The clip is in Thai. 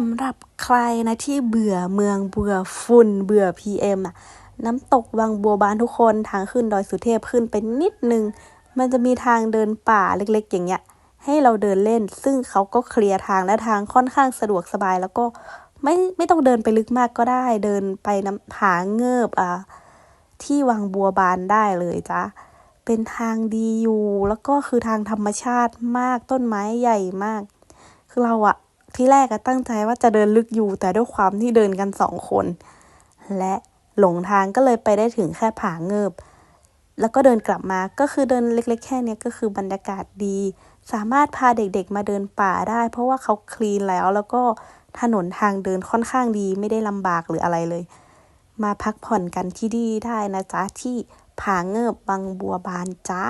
สำหรับใครนะที่เบื่อเมืองเบื่อฝุ่น เบื่อ PM อะ น้ำตกวังบัวบานทุกคนทางขึ้นดอยสุเทพขึ้นไปนิดนึง มันจะมีทางเดินป่าเล็กๆ อย่างเงี้ย ให้เราเดินเล่น ซึ่งเขาก็เคลียร์ทางและทางค่อนข้างสะดวกสบายแล้วก็ไม่ไม่ต้องเดินไปลึกมากก็ได้ เดินไปน้ำผาเงิบอะที่วังบัวบานได้เลยจ้ะเป็นทางดีอยู่ แล้วก็คือทางธรรมชาติมากต้นไม้ใหญ่มาก คือเราอะ ที่แรกอะตั้งใจว่าจะเดินลึกอยู่ แต่ด้วยความที่เดินกันสองคน และหลงทางก็เลยไปได้ถึงแค่ผาเงิบแล้วก็เดินกลับมาก็คือเดินเล็ก ๆ แค่เนี้ยก็คือบรรยากาศดี สามารถพาเด็กๆมาเดินป่าได้ เพราะว่าเขาคลีนแล้ว แล้วก็ถนนทางเดินค่อนข้างดีไม่ได้ลำบากหรืออะไรเลย มาพักผ่อนกันที่ดีได้นะจ๊ะที่ผาเงิบบางบัวบานจ้า